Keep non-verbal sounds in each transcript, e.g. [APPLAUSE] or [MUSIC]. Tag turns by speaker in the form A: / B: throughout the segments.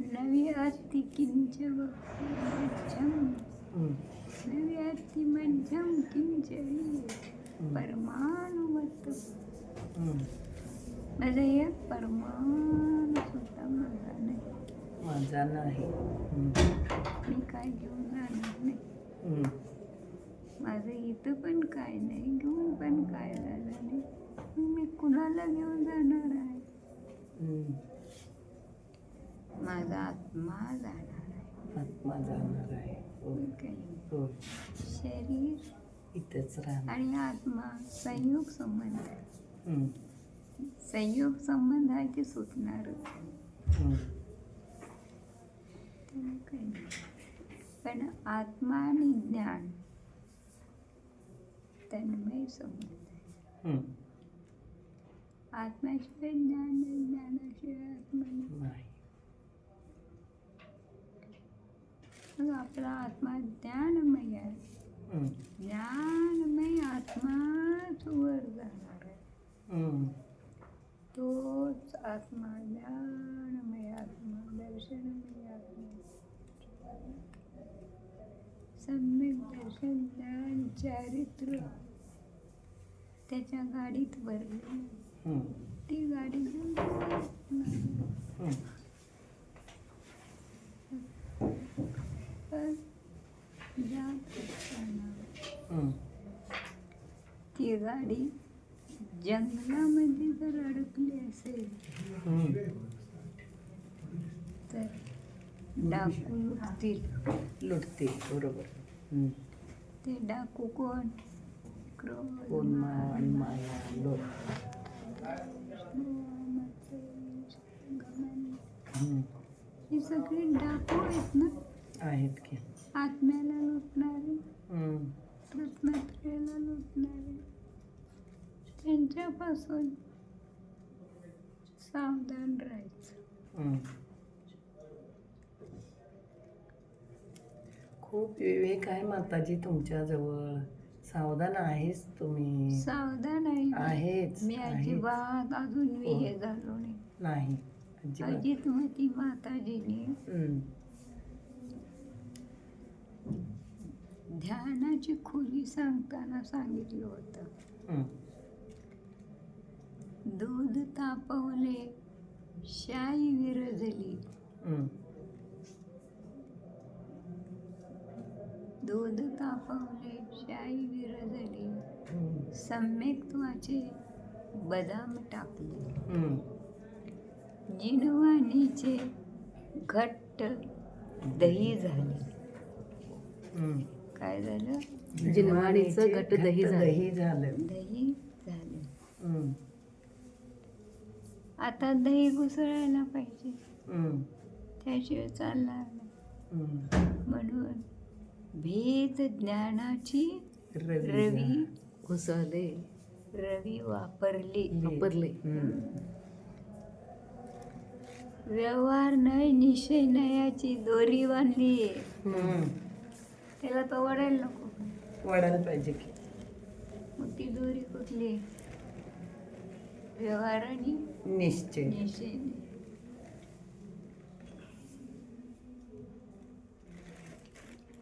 A: नवी आरती किंच
B: हं.
A: नवी आरती मध्यम किंचरी परमाणुवत
B: हं.
A: माझा एक परमाणु सुद्धा माझा नाही
B: माझा नाही.
A: मी काय घेऊन जाणार नाही. माझं इथं पण काय नाही घेऊन पण काय झालं नाही. मी कुणाला घेऊन जाणार आहे. माझा आत्मा जाणार आहे.
B: आत्मा जाणार आहे. हो
A: शरीर
B: इथेच राहणार.
A: आणि आत्मा संयोग संबंध आहे.
B: हं.
A: संयोग संबंध आहे ते सुटणार? पण आत्मा आणि ज्ञान तन्मय संबंध आहे. आत्म्याशिवाय ज्ञान नाही ज्ञानाशिवाय आत्मा नाही.
B: नाही.
A: मग आपला आत्मा ज्ञानमय आहे.
B: हं.
A: ज्ञानमय आत्माच वर जाणार आहे. तोच आत्मा ज्ञानमय आत्मा दर्शनमय आत्मा. सम्यक दर्शन ज्ञान चारित्र्य. त्याच्या गाडीत भरले
B: हं.
A: ती गाडी घेऊन जाणार. पण जात असताना. ती गाडी जंगलामध्ये जर अडकली असेल. तर डाकू लुटतील
B: लुटते बरोबर.
A: ते डाकू कोण
B: कोण मान माया लोक. हं.
A: सगळे डाकू आहेत ना
B: आहेत की
A: आत्म्याला लुटणारे. रत्नात्रयाला लुटणारे त्यांच्यापासून सावधान राहायचं.
B: खूप विवेक आहे माताजी तुमच्याजवळ सावधान आहेच तुम्ही
A: सावधान आहे मी.
B: आहेच
A: मी
B: आहेच.
A: अजिबात अजून मी हे झालो नाही
B: नाही अजिबात
A: अजितमती माताजीने
B: हं.
A: ध्यानाची खोली सांगताना सांगितलं होतं
B: हं.
A: दूध तापवले शाई विरजली
B: हं.
A: दूध तापवले शाई विरजली
B: हं.
A: सम्यक्त्वाचे बदाम टाकले
B: हं.
A: जिनवानीचे घट्ट दही झाले
B: हं.
A: काय झालं
B: जिनवाणीचं
C: घट्ट दही झालं.
B: दही झालं
A: दही झाले
B: हं.
A: आता दही घुसळायला पाहिजे
B: हं.
A: त्याशिवाय चालणार नाही
B: हं.
A: भेद ज्ञानाची
B: रवी
C: घुसळले
A: रवी वापरली.
C: वापरले.
A: व्यवहार नाही निश्चय नयाची दोरी बांधली. त्याला तो वडायला नको.
B: वाढायला पाहिजे की.
A: मग ती दोरी कुठली? व्यवहार आणि
B: निश्चय.
A: निश्चय नाही.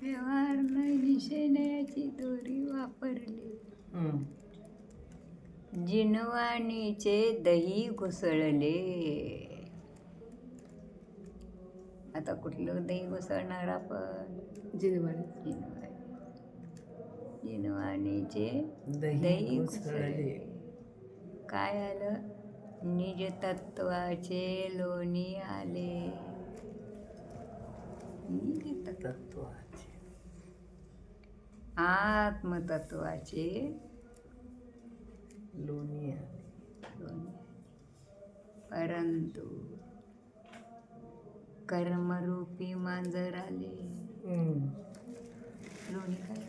A: व्यवहार नयाची दोरी वापरली. जिनवाणीचे दही घुसळले. आता कुठलं दही घुसळणार आपण?
C: जिनवाडी
A: जिनवाणी. जिनवाणीचे
B: दही घुसळले.
A: काय आलं? निज तत्वाचे लोणी आले. निज तत्व
B: तत्वाचे
A: आत्मतत्वाचे
B: लोणी.
A: लोणी. परंतु कर्मरूपी मांजर आले. लोणी काय.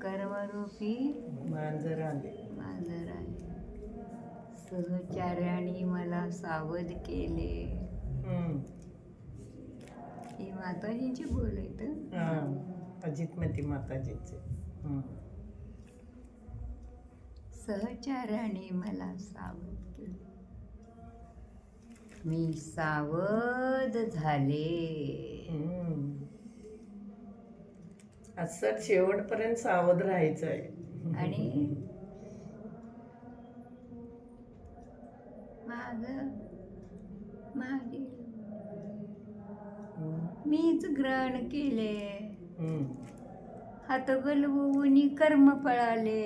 A: कर्मरूपी
B: मांजर आले
A: मांजर आले सहचार्याने मला सावध केले
B: हं.
A: माताजीचे बोलायचं
B: हा अजितमती माताजीचे हम्म.
A: सहचाराने मला सावध केले मी सावध झाले.
B: असं शेवटपर्यंत सावध राहायचं आहे
A: आणि [LAUGHS] माझे
B: हम्म.
A: मीच ग्रहण केले. हात बलवून कर्म पळाले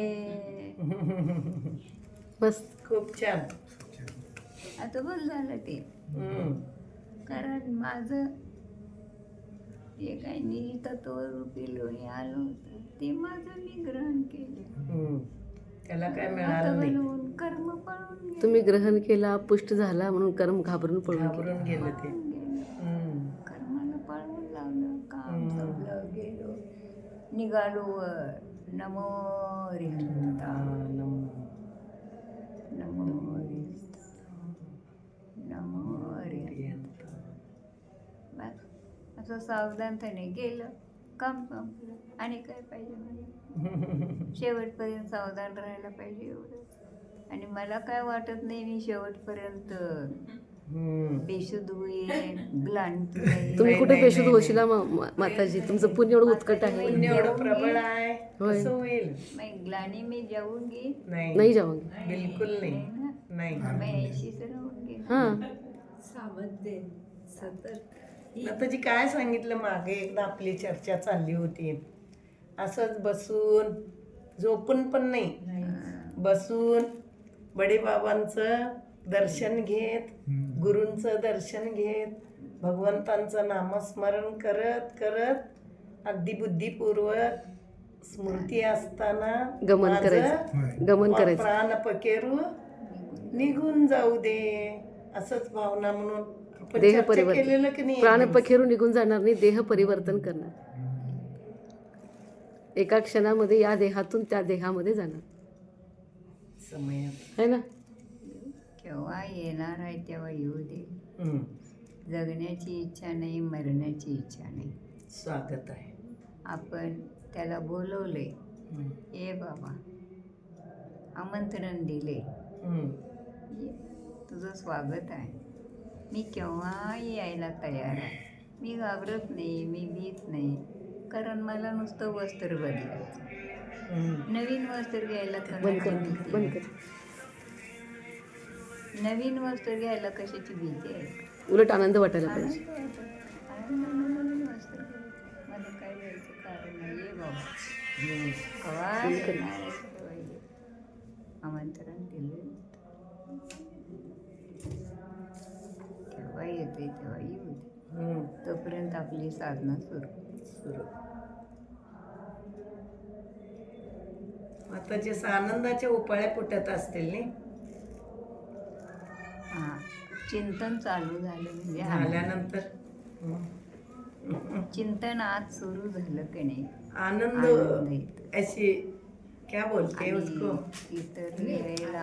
C: बस
B: खूप छान
A: आता बस झालं ते. कारण माझं जे काही नितत्वरूपी लोणी आलं होतं ते माझं मी ग्रहण केले.
B: त्याला काय मिळालं नाही
A: कर्म पळून.
C: तुम्ही ग्रहण केला पुष्ट झाला म्हणून कर्म घाबरून पळून.
B: घाबरून गेलं ते
A: पळून गेले.
B: हम्म.
A: कर्माला पळवून लावलं काम
B: हम्म.
A: संपलं गेलो निघालो नमो रिहंता
B: हा, नमो.
A: नमो रिहंता. नमो रिहंता. बस असं सावधानतेने गेलं काम संपलं आणि काय पाहिजे मला [LAUGHS] शेवटपर्यंत सावधान राहायला पाहिजे एवढं आणि मला काय वाटत नाही मी शेवटपर्यंत. बेशुद्ध [LAUGHS] होईल.
C: तुम्ही
B: नाही,
C: कुठे
B: नाही,
C: बेशुद्ध
B: नाही,
C: होशीला माताजी? तुमचं पुण्य एवढं उत्कट आहे.
B: पुण्य एवढं प्रबळ आहे. कसं होईल.
A: मैं ग्लानी में जाऊंगी
B: नाही.
C: नाही
B: बिलकुल नाही. नाही
A: मैं ऐशी से रहूंगी ना.
C: हा.
A: सावध सतर्क
B: माताजी काय सांगितलं मागे? एकदा आपली चर्चा चालली होती. असंच बसून झोपून पण नाही. बसून बडेबाबांचं दर्शन घेत गुरूंचं दर्शन घेत भगवंतांचं नामस्मरण करत करत अगदी बुद्धिपूर्वक स्मृती असताना
C: गमन करायचं. गमन करायचं.
B: प्राण पकेरू निघून जाऊ दे असंच भावना म्हणून.
C: देह परिवर्तन.
B: केलेलं की नाही?
C: प्राण पखेरून निघून जाणार नाही देह परिवर्तन करणार. एका क्षणामध्ये या देहातून त्या देहामध्ये जाणार.
B: समयात
C: है ना?
A: केव्हा येणार आहे तेव्हा येऊ दे. जगण्याची इच्छा नाही मरण्याची इच्छा नाही.
B: स्वागत आहे.
A: आपण त्याला बोलवले. ए बाबा आमंत्रण दिले. तुझं स्वागत आहे. मी केव्हाही यायला तयार आहे? मी घाबरत नाही मी भीत नाही. कारण मला नुसतं वस्त्र बदलायचं. नवीन वस्त्र घ्यायला नवीन वस्त्र घ्यायला कशाची भीती आहे?
C: उलट आनंद वाटायला पाहिजे.
A: घ्यायचं. मला काय द्यायचं कारण नाही. बाबा. आहे तेव्हा ये. आमंत्रण दिले केव्हा येते तेव्हा येऊ दे. तोपर्यंत आपली साधना सुरू.
B: सुरू. आता जे आनंदाच्या उपाळ्या फुटत असतील नाही?
A: चिंतन चालू झालं म्हणजे.
B: झाल्यानंतर हम्म.
A: चिंतन आज सुरू झालं की नाही
B: आनंद. ऐसी क्या बोलते हैं उसको
A: इतर वेळेला.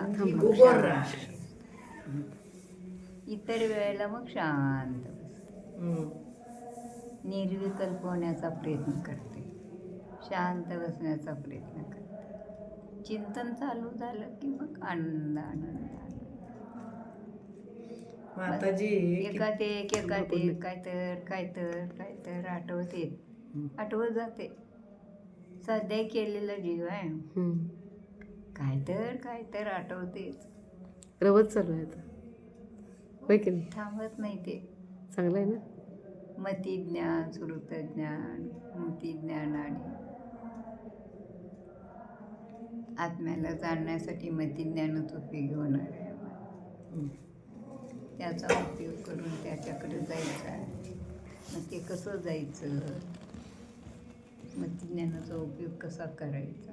A: इतर वेळेला मग शांत. निर्विकल्प होण्याचा प्रयत्न करते शांत बसण्याचा प्रयत्न करते चिंतन चालू झालं की मग आनंद आनंद
B: माताजी
A: एक एकात एक काय तर काय तर काय तर आठवते आठवत जाते. सध्या केलेला जीव आहे. काय तर काय तर आठवतेच
C: रवत चालू आहे आता. होय की नाही?
A: थांबत नाही ते.
C: चांगलं आहे ना?
A: मती ज्ञान श्रुत ज्ञान स्मृती ज्ञान आणि आत्म्याला जाणण्यासाठी मती ज्ञानच उपयोगी होणार आहे. त्याचा उपयोग करून त्याच्याकडे जायचं आहे. मग ते कसं जायचं? मती ज्ञानाचा उपयोग कसा करायचा?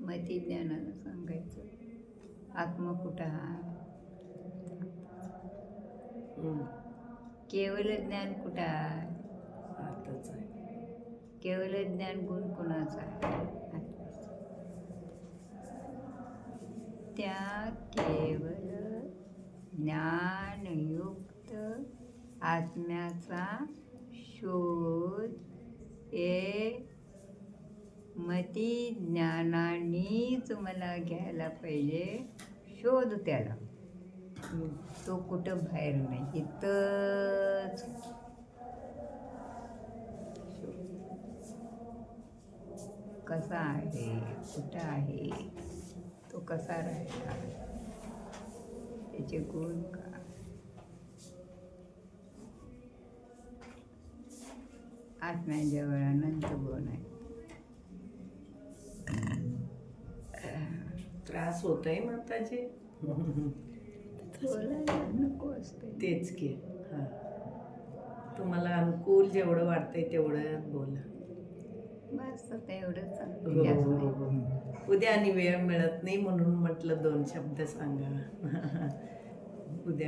A: मती ज्ञानानं सांगायचं. आत्मा कुठं आहे?
B: हम्म.
A: केवळ ज्ञान कुठं आहे?
B: आताच आहे.
A: केवळ ज्ञान गुण कुणाचा आहे? त्या केवळ ज्ञानयुक्त आत्म्याचा शोध हे मती ज्ञानानेच मला घ्यायला पाहिजे. शोध त्याला. तो कुठं बाहेर नाही इथंच. कसा आहे? कुठं आहे? तो कसा राहिला? त्याचे गुण का आत्म्याजवळ अनंत गुण आहे.
B: त्रास होतोय माताजी?
A: नको असते.
B: तेच की हां. तुम्हाला अनुकूल जेवढं वाटतंय तेवढं बोला.
A: बस आता
B: उद्या आणि वेळ मिळत नाही म्हणून म्हटलं दोन शब्द सांगा. [LAUGHS] उद्या